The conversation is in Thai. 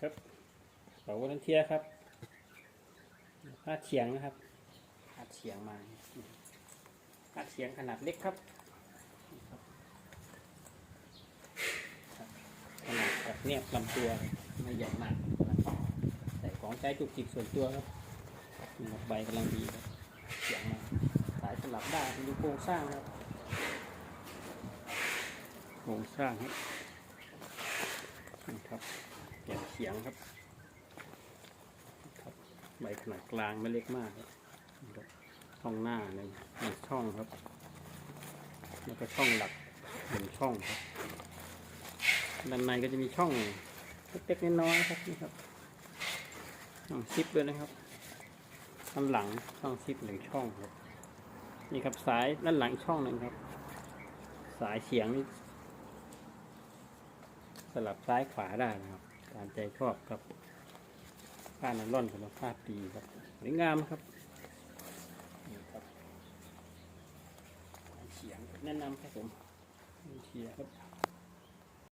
ครับเสาวอลันเทียครับพาดเฉียงนะครับพาดเฉียงมาพาดเฉียงขนาดเล็กครับ ขนาดแบบเนี้ยลำตัวไม่ใหญ่มากแต่ของใช้จุกจิกส่วนตัวครับนี่ครับใบกำลังดีครับเฉียงมาสายสลับได้ดูโครงสร้างครับโครงสร้างครับ นี่ครับเสียงเฉียงครับครับ ใบขนาดกลางไม่เล็กมากครับช่องหน้าหนึ่งหนึ่งช่องครับ แล้วก็ช่องหลักหนึ่งช่องครับด้านในก็จะมีช่องเล็กๆน้อยๆครับนี่ครับช่องซิปด้วยนะครับด้านหลังช่องซิปหนึ่งช่องครับนี่ครับสายด้านหลังช่องหนึ่งครับ สายเฉียงนี่สลับซ้ายขวาได้นะครับ ตามใจชอบครับผ้าไนล่อนคุณภาพดีครับสวยงามครับนี่ครับเขียงแนะนำครับผมเขียงครับ